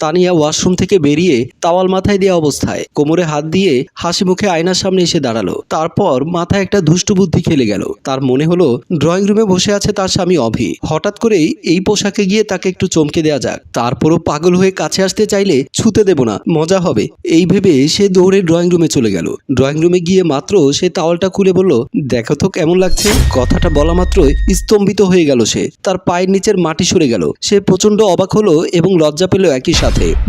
Tania washroom থেকে বেরিয়ে towel মাথায় দেওয়া অবস্থায় কোমরে হাত দিয়ে হাসি মুখে আয়নার সামনে এসে দাঁড়াল। তারপর মাথায় একটা দুষ্টু বুদ্ধি খেলে গেল। তার মনে হলো, ড্রয়িং রুমে বসে আছে তার স্বামী অভি। হঠাৎ করেই এই পোশাকে গিয়ে তাকে একটু চমকে দেওয়া যাক। তারপরও পাগল হয়ে কাছে আসতে চাইলে ছুতে দেব না। মজা হবে। এই ভেবে সে দৌড়ে ড্রয়িং রুমে চলে গেল। ড্রয়িং রুমে গিয়ে মাত্র সে তাওয়ালটা খুলে বলল, দেখো তো কেমন লাগছে। কথাটা বলা মাত্রই স্তম্ভিত হয়ে গেল সে। তার পায়ের নিচের মাটি সরে গেল। সে প্রচণ্ড অবাক হলো এবং লজ্জা পেল একই সাথে।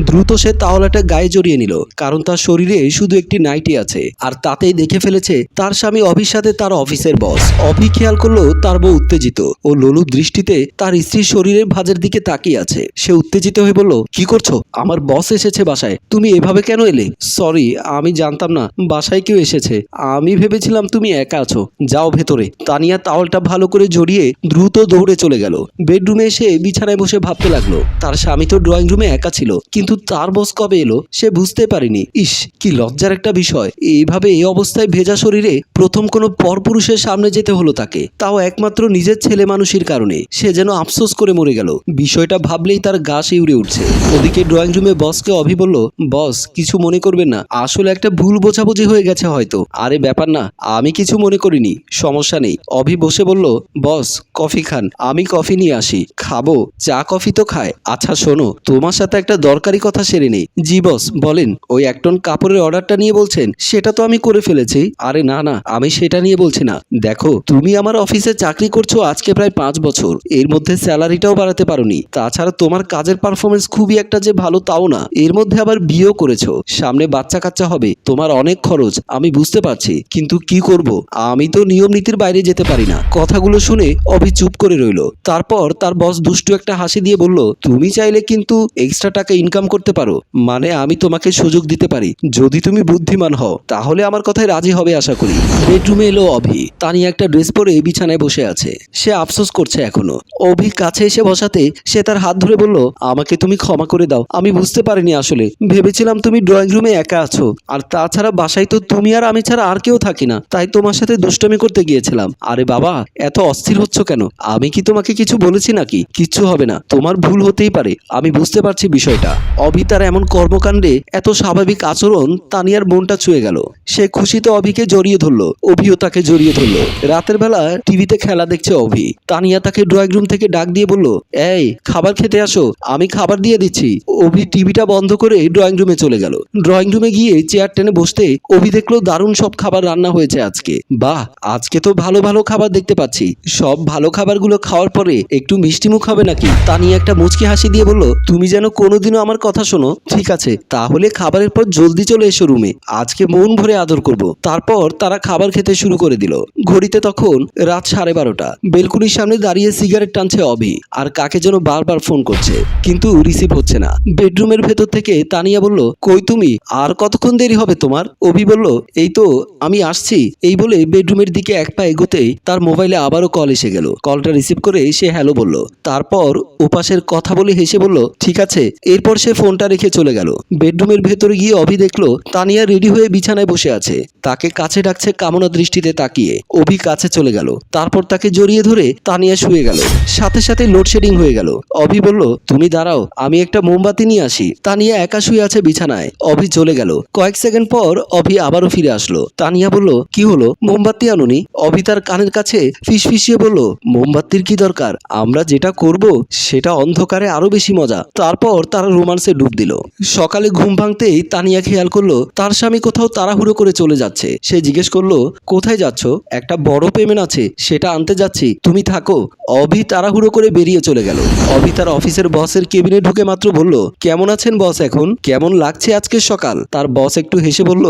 দ্রুত সে তাওয়ালাটা গায়ে জড়িয়ে নিল, কারণ তার শরীরে শুধু একটি নাইটি আছে, আর তাতেই দেখে ফেলেছে তার স্বামী অভির সাথে তার অফিসের বস। অভি খেয়াল করল তার বউ উত্তেজিত, ও লোলু দৃষ্টিতে তার স্ত্রীর শরীরের ভাজের দিকে তাকিয়ে আছে। সে উত্তেজিত হয়ে বলল, কি করছ? আমার বস এসেছে বাসায়। তুমি এভাবে কেন এলে? সরি, আমি জানতাম না, বাসায় কেউ এসেছে। আমি ভেবেছিলাম তুমি একা আছো। যাও ভেতরে। তানিয়া তাওয়ালটা ভালো করে জড়িয়ে দ্রুত দৌড়ে চলে গেল। বেডরুমে এসে বিছানায় বসে ভাবতে লাগল, তার স্বামী তো ড্রয়িং রুমে একা ছিল। কিন্তু তার বস কবে এলো সে বুঝতে পারেনি। ইস, কি লজ্জার একটা বিষয়। এইভাবে এই অবস্থায় ভেজা শরীরে প্রথম কোনো পরপুরুষের সামনে যেতে হলো তাকে। তাও একমাত্র নিজের ছেলে মানুষের কারণে। সে যেন আফসোস করে মরে গেল। বিষয়টা ভাবলেই তার গা শিউরে উঠছে। ওদিকে ড্রয়িং রুমে বসকে অভি বলল, বস, কিছু মনে করবেন না। আসলে একটা ভুল বোঝাবুঝি হয়ে গেছে হয়তো। আরে ব্যাপার না, আমি কিছু মনে করিনি। সমস্যা নেই। অভি বসে বলল, বস, কফি খান। আমি কফি নিয়ে আসি। খাব। চা কফি তো খায়। আচ্ছা শোনো, তোমার সাথে একটা দরকারি কথা সেরে নেই। জি, বস, বলেন। ওই এক টন কাপড়ের অর্ডারটা নিয়ে বলছেন, সেটা তো আমি করে ফেলেছি। আরে না না, আমি সেটা নিয়ে বলছি না। দেখো, তুমি আমার অফিসে চাকরি করছ আজকে প্রায় পাঁচ বছর। এর মধ্যে স্যালারিটাও বাড়াতে পারোনি। তাছাড়া তোমার কাজের পারফরমেন্স খুবই একটা যে ভালো তাও না। এর মধ্যে আবার বিয়েও করেছ। সামনে বাচ্চা কাচ্চা হবে, তোমার অনেক খরচ, আমি বুঝতে পারছি। কিন্তু কি করব? আমি তো নিয়ম নীতির বাইরে যেতে পারি না। কথাগুলো শুনে অভি চুপ করে রইল। তারপর তার বস দুষ্টু একটা হাসি দিয়ে বলল, তুমি চাইলে কিন্তু এক্সট্রা টাকা ইনকাম করতে পারো। মানে আমি তোমাকে সুযোগ দিতে পারি। যদি তুমি বুদ্ধিমান হও, তাহলে আমার কথায় রাজি হবে আশা করি। বেডরুমে এলো অভি। তানি একটা ড্রেস পরে বিছানায় বসে আছে। সে আফসোস করছে এখনও। অভি কাছে এসে বসাতে সে তার হাত ধরে বলল, আমাকে তুমি ক্ষমা করে দাও। আমি বুঝতে পারিনি আসলে। ভেবেছিলাম তুমি ড্রয়িং রুমে একা আছো। আর তাছাড়া বাসায় তো তুমি আর আমি ছাড়া আর কেউ থাকি না। তাই তোমার সাথে দুষ্টমি করতে গিয়েছিলাম। আরে বাবা, এত অস্থির হচ্ছ কেন? আমি কি তোমাকে কিছু বলেছি নাকি? কিচ্ছু হবে না। তোমার ভুল হতেই পারে। আমি বুঝতে পারছি বিষয়টা। অভি তার এমন কর্মকাণ্ডে এত স্বাভাবিক আচরণ তানিয়ার মনটা ছুঁয়ে গেল। সে খুশিতে অভিকে জড়িয়ে ধরলো। অভিও তাকে জড়িয়ে ধরলো। রাতের বেলা টিভিতে খেলা দেখছে অভি। তানিয়া তাকে ড্রয়িং রুম থেকে ডাক দিয়ে বলল, এই, খাবার খেতে আসো। আমি খাবার দিয়ে দিচ্ছি। অভি টিভিটা বন্ধ করে ড্রয়িং রুমে চলে গেল। ড্রয়িং রুমে গিয়ে চেয়ার টেনে বসতে অভি দেখল দারুণ সব খাবার রান্না হয়েছে আজকে। বাহ, আজকে তো ভালো ভালো খাবার দেখতে পাচ্ছি। সব ভালো খাবারগুলো খাওয়ার পরে একটু মিষ্টি মুখ হবে নাকি? তানিয়া একটা মুচকি হাসি দিয়ে বলল, তুমি যেন কোনোদিনও আমার কথা শোনো, ঠিক আছে, তাহলে খাবারের পর জলদি চলে এসো রুমে। আজকে মন ভরে আদর করব। তারপর তারা খাবার খেতে শুরু করে দিল। ঘড়িতে তখন রাত সাড়ে বারোটা। বেলকুনির সামনে দাঁড়িয়ে সিগারেট টানছে অভি, আর কাকে যেন বারবার ফোন করছে, কিন্তু রিসিভ হচ্ছে না। বেডরুমের ভেতর থেকে তানিয়া বলল, কই তুমি? আর কতক্ষণ দেরি হবে তোমার? অভি বলল, এই তো, আমি আসছি। এই বলে বেডরুমের দিকে এক পা এগোতেই তার মোবাইলে আবারও কল এসে গেল। কলটা রিসিভ করে সে হ্যালো বলল। তারপর ওপাশের কথা বলে হেসে বলল, ঠিক আছে এরপর সে ফোনটা রেখে চলে গেল। বেডরুমের ভেতরে গিয়ে অভি দেখল, তানিয়া রেডি হয়ে বিছানায় বসে আছে। তাকে কাছে ডাকছে কামনা দৃষ্টিতে তাকিয়ে। অভি কাছে চলে গেল। তারপর তাকে জড়িয়ে ধরে তানিয়া শুয়ে গেল। সাথে সাথে লোডশেডিং হয়ে গেল। অভি বলল, তুমি দাঁড়াও, আমি একটা মোমবাতি নিয়ে আসি। তানিয়া একা শুয়ে আছে বিছানায়। অভি চলে গেল। কয়েক সেকেন্ড পর অভি আবারও ফিরে আসলো। তানিয়া বলল, কি হলো? মোমবাতি আনুনি? অভি তার কানের কাছে ফিসফিসিয়ে বলল, মোমবাতির কি দরকার? আমরা যেটা করব, সেটা অন্ধকারে আরও বেশি মজা। তারপর তারা রোমান্সে ডুব দিল। সকালে ঘুম ভাঙতেই তানিয়া খেয়াল করল, তার স্বামী কোথাও তাড়াহুড়ো করে চলে যাচ্ছে। সে জিজ্ঞেস করল, কোথায় যাচ্ছ? একটা বড় পেমেন্ট আছে, সেটা আনতে যাচ্ছি। তুমি থাকো। অভি তাড়াহুড়ো করে বেরিয়ে চলে গেল। অভি তার অফিসের বসের কেবিনে ঢুকে মাত্র বলল, কেমন আছেন বস এখন? কেমন লাগছে আজকের সকাল? তার বস একটু হেসে বলল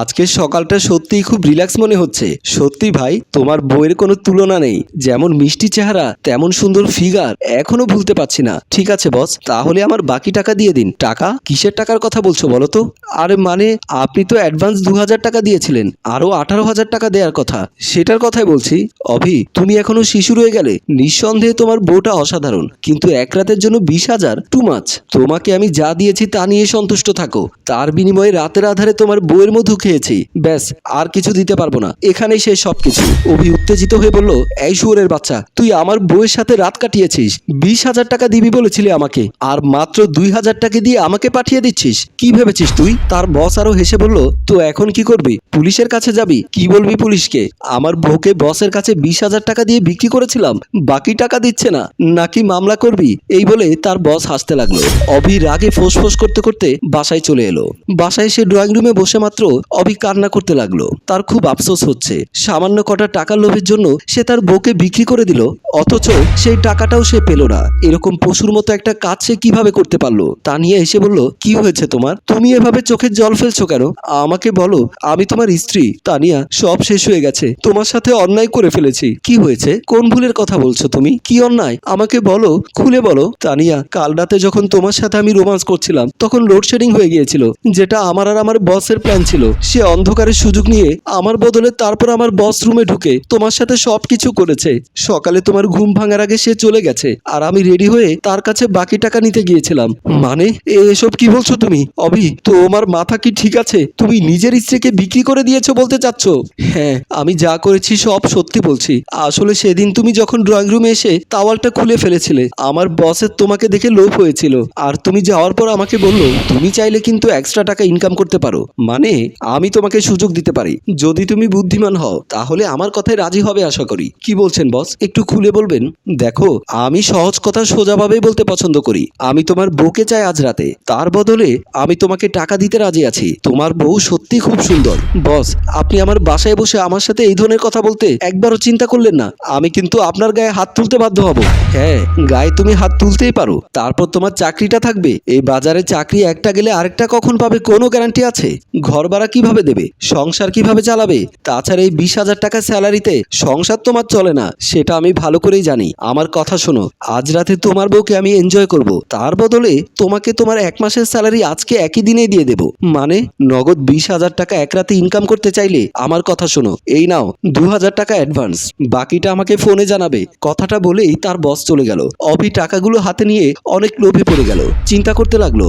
আজকের সকালটা সত্যিই খুব রিল্যাক্স মনে হচ্ছে। সত্যি ভাই, তোমার বইয়ের কোনো তুলনা নেই। যেমন মিষ্টি চেহারা, তেমন সুন্দর ফিগার, এখনও ভুলতে পারছি না। ঠিক আছে বস, তাহলে আমার বাকি টাকা দিয়ে দিন। টাকা কিসের টাকার কথা বলছো বলো তো? আরে মানে আপনি তো অ্যাডভান্স দু হাজার টাকা দিয়েছিলেন, আরও আঠারো হাজার টাকা দেওয়ার কথা। সেটার কথাই বলছি, অভি, তুমি এখনও শিশু রয়ে গেলে, নিঃসন্দেহে তোমার বউটা অসাধারণ, কিন্তু এক রাতের জন্য বিশ হাজার টু মাছ তোমাকে আমি যা দিয়েছি তা নিয়ে সন্তুষ্ট থাকো। তার বিনিময়ে রাতের আধারে তোমার বউয়ের মধু খেয়েছি। ব্যাস, আর কিছু দিতে পারব না। এখানেই শেষ সবকিছু। অভি উত্তেজিত হয়ে বলল, এই শুয়োরের বাচ্চা, তুই আমার বউয়ের সাথে রাত কাটিয়েছিস। বিশ হাজার টাকা দিবি বলেছিলি আমাকে, আর মাত্র দুই দুই হাজার টাকা দিয়ে আমাকে পাঠিয়ে দিচ্ছিস? কি ভেবেছিস তুই? তার বস আরও হেসে বলল, তো এখন কি করবি? পুলিশের কাছে যাবি? কি বলবি পুলিশকে? আমার বউকে বসের কাছে বিশ হাজার টাকা দিয়ে বিক্রি করেছিলাম। বাকি টাকা দিচ্ছে না। নাকি মামলা করবি? এই বলে তার বস হাসতে লাগল। অভি রাগে ফোঁস ফোঁস করতে করতে বাসায় চলে এলো। বাসায় সে ড্রয়িং রুমে বসে মাত্র অভি কান্না করতে লাগল। তার খুব আফসোস হচ্ছে। সামান্য কটা টাকার লোভের জন্য সে তার বউকে বিক্রি করে দিল। অথচ সেই টাকাটাও সে পেল না। এরকম পশুর মতো একটা কাজ সে কীভাবে করতে পারল? তা নিয়ে এসে বলল, কি হয়েছে তোমার? তুমি এভাবে চোখের জল ফেলছো কেন? আমাকে বলো, আমি তোমার স্ত্রী। তানিয়া, সব শেষ হয়ে গেছে। তোমার সাথে অন্যায় করে ফেলেছি। কি হয়েছে? কোন ভুলের কথা বলছো তুমি? কি অন্যায়? আমাকে বলো, খুলে বলো। তানিয়া, কাল রাতে যখন তোমার সাথে আমি রোমান্স করছিলাম, তখন লোডশেডিং হয়ে গিয়েছিল, যেটা আমার আর আমার বসের প্ল্যান ছিল। সে অন্ধকারের সুযোগ নিয়ে আমার বদলে তারপর আমার বস রুমে ঢুকে তোমার সাথে সব কিছু করেছে। সকালে তোমার ঘুম ভাঙার আগে সে চলে গেছে, আর আমি রেডি হয়ে তার কাছে বাকি টাকা নিতে গিয়েছিলাম। মানে এসব কি বলছো তুমি? অভি, তোমার মাথা কি ঠিক আছে? তুমি নিজের স্ত্রীকে বিক্রি করে দিয়েছ বলতে চাচ্ছ? হ্যাঁ আমি যা করেছি সব সত্যি বলছি। আসলে সেদিন তুমি যখন ড্রয়িং রুমে এসে তাওয়ালটা খুলে ফেলেছিলে, আমার বসের তোমাকে দেখে লোভ হয়েছিল। আর তুমি যাওয়ার পর আমাকে বলল, তুমি চাইলে কিন্তু এক্সট্রা টাকা ইনকাম করতে পারো। মানে আমি তোমাকে সুযোগ দিতে পারি। যদি তুমি বুদ্ধিমান হও, তাহলে আমার কথায় রাজি হবে আশা করি। কি বলছেন বস একটু খুলে বলবেন? দেখো, আমি সহজ কথা সোজাভাবেই বলতে পছন্দ করি। আমি তোমার বউকে চাই আজ রাতে। তার বদলে আমি তোমাকে টাকা দিতে রাজি আছি। তোমার বউ সত্যি খুব সুন্দর। বস, আপনি আমার বাসায় বসে আমার সাথে এই ধরনের কথা বলতে একবারও চিন্তা করলেন না। আমি কিন্তু আপনার গায়ে হাত তুলতে বাধ্য হব। হ্যাঁ গায়ে তুমি হাত তুলতেই পারো। তারপর তোমার চাকরিটা থাকবে। এই বাজারে চাকরি একটা গেলে আরেকটা কখন পাবে কোনো গ্যারান্টি আছে? ঘর ভাড়া কীভাবে দেবে? সংসার কীভাবে চালাবে? তাছাড়া এই বিশ হাজার টাকা স্যালারিতে সংসার তোমার চলে না, সেটা আমি ভালো করেই জানি। আমার কথা শোনো। আজ রাতে তোমার বউকে আমি এনজয় করব। তার বদলে তোমাকে তোমার এক মাসের স্যালারি আজকে একই দিনে দিয়ে দেব। মানে নগদ বিশ হাজার টাকা এক রাতে ইনকাম করতে চাইলে, আমার কথা শোনো। এই নাও, দু হাজার টাকা অ্যাডভান্স বাকিটা আমাকে ফোনে জানাবে। কথাটা বলেই তার বস চলে গেল। অভি টাকাগুলো হাতে নিয়ে অনেক লোভে পড়ে গেল। চিন্তা করতে লাগল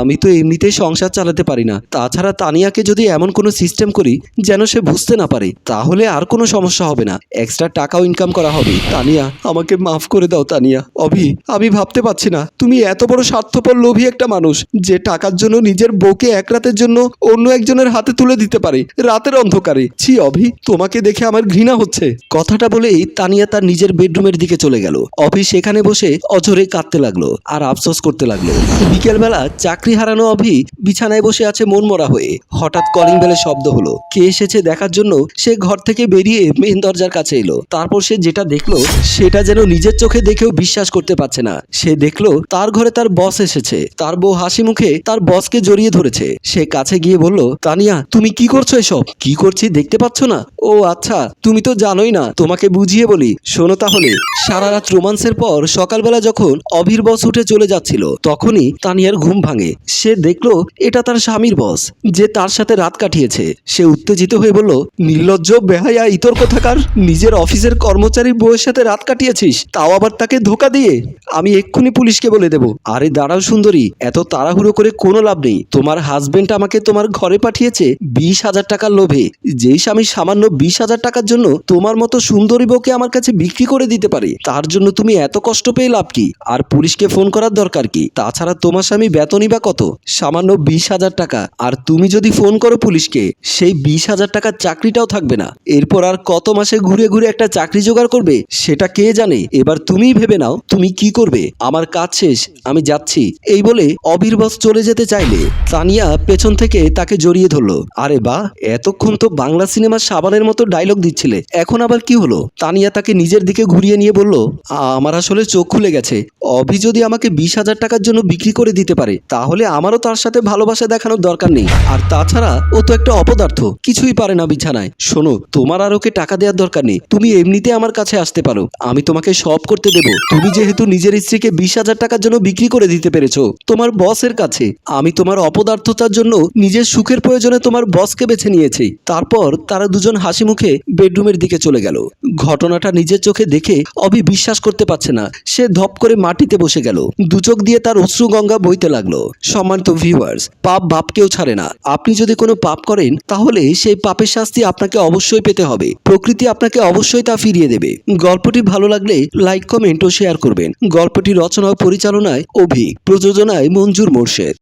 আমি তো এমনিতেই সংসার চালাতে পারি না। তাছাড়া তানিয়াকে যদি এমন কোনো সিস্টেম করি, যেন সে বুঝতে না পারে, তাহলে আর কোনো সমস্যা হবে না। এক্সট্রা টাকাও ইনকাম করা হবে। তানিয়া, আমাকে মাফ করে দাও তানিয়া। অভি, আমি ভাবতে পারছি না। তুমি এত বড় স্বার্থপর লোভী একটা মানুষ, যে টাকার জন্য নিজের বউকে এক রাতের জন্য অন্য একজনের হাতে তুলে দিতে পারে, রাতের অন্ধকারে। ছি, অভি, তোমাকে দেখে আমার ঘৃণা হচ্ছে। কথাটা বলেই তানিয়া তার নিজের বেডরুমের দিকে চলে গেল। অভি সেখানে বসে অঝরে কাঁদতে লাগল আর আফসোস করতে লাগল। বিকেলবেলা চাকরি হারানো অভি বিছানায় বসে আছে মনমরা হয়ে। হঠাৎ কলিং বেলের শব্দ হলো। কে এসেছে দেখার জন্য সে ঘর থেকে বেরিয়ে মেন দরজার কাছে এলো। তারপর সে যেটা দেখল, সেটা যেন নিজের চোখে দেখেও বিশ্বাস করতে পারছে না। সে দেখল তার ঘরে তার বস এসেছে। তার বউ হাসি মুখে তার বসকে জড়িয়ে ধরেছে। সে কাছে গিয়ে বলল, তানিয়া, তুমি কি করছ এসব? কি করছি দেখতে পাচ্ছ না? ও আচ্ছা তুমি তো জানোই না, তোমাকে বুঝিয়ে বলি। শোনো তাহলে, সারা রাত রোমান্সের পর সকালবেলা যখন অভির বস উঠে চলে যাচ্ছিল, তখনই তানিয়ার ঘুম ভাঙে। সে দেখল, এটা তার স্বামীর বস যে তার সাথে রাত কাটিয়েছে। সে উত্তেজিত হয়ে বলল, নির্লজ্জ, বেহায়া, ইতর কোথাকার, নিজের অফিসের কর্মচারী বউয়ের সাথে রাত কাটিয়েছিস, তাও আবার তাকে ধোকা দিয়ে? আমি এক্ষুনি পুলিশকে বলে দেব। আরে দাঁড়াও সুন্দরী। এত তাড়াহুড়ো করে কোনো লাভ নেই। তোমার হাজবেন্ড আমাকে তোমার ঘরে পাঠিয়েছে বিশ হাজার টাকার লোভে। যেই স্বামী সামান্য বিশ হাজার টাকার জন্য তোমার মতো সুন্দরী বউকে আমার কাছে বিক্রি করে দিতে পারে, তার জন্য তুমি এত কষ্ট পেয়ে লাভ কি? আর পুলিশকে ফোন করার দরকার কি? তাছাড়া তোমার স্বামী বেতনই বা কত? সামান্য বিশ হাজার টাকা। আর তুমি যদি ফোন করো পুলিশকে, সেই বিশ হাজার টাকার চাকরিটাও থাকবে না। এরপর আর কত মাসে ঘুরে ঘুরে একটা চাকরি জোগাড় করবে, সেটা কে জানে? এবার তুমিই ভেবে নাও, তুমি কি করবে? আমার কাজ শেষ, আমি যাচ্ছি। এই বলে অবির বস চলে যেতে চাইলে তানিয়া পেছন থেকে তাকে জড়িয়ে ধরলো। আরে বা, এতক্ষণ তো বাংলা সিনেমার সাবানের মতো ডায়লগ দিচ্ছিলে। এখন আবার কি হলো? তানিয়া তাকে নিজের দিকে ঘুরিয়ে নিয়ে বলল, আমার আসলে চোখ খুলে গেছে। অভি যদি আমাকে বিশ হাজার টাকার জন্য বিক্রি করে দিতে পারে, তাহলে আমারও তার সাথে ভালোবাসা দেখানোর দরকার নেই। আর তাছাড়া ও তো একটা অপদার্থ, কিছুই পারে না বিছানায়। শোনো, তোমার আর ওকে টাকা দেওয়ার দরকার নেই। তুমি এমনিতে আমার কাছে আসতে পারো। আমি তোমাকে সব করতে দেব। তুমি যেহেতু নিজের স্ত্রীকে বিশ হাজার টাকার জন্য বিক্রি করে দিতে পেরেছ? তোমার বসের কাছে। আমি তোমার অপদার্থতার জন্য নিজের সুখের প্রয়োজনে তোমার বসকে বেছে নিয়েছি। তারপর তারা দুজন হাসি মুখে বেডরুমের দিকে চলে গেল। ঘটনাটা নিজের চোখে দেখে অভি বিশ্বাস করতে পারছে না। সে ধপ করে মাটিতে বসে গেল। দুচোখ দিয়ে তার অশ্রু গঙ্গা বইতে লাগল। সম্মানিত ভিউয়ার্স পাপ বাপকেও ছাড়ে না। আপনি যদি কোনো পাপ করেন, তাহলে সেই পাপের শাস্তি আপনাকে অবশ্যই পেতে হবে। প্রকৃতি আপনাকে অবশ্যই তা ফিরিয়ে দেবে। গল্পটি ভালো লাগলে লাইক, কমেন্ট ও শেয়ার করবেন। গল্পটি রচনা ও পরিচালনায় অভিক প্রযোজনায় মঞ্জুর মোর্শেদ।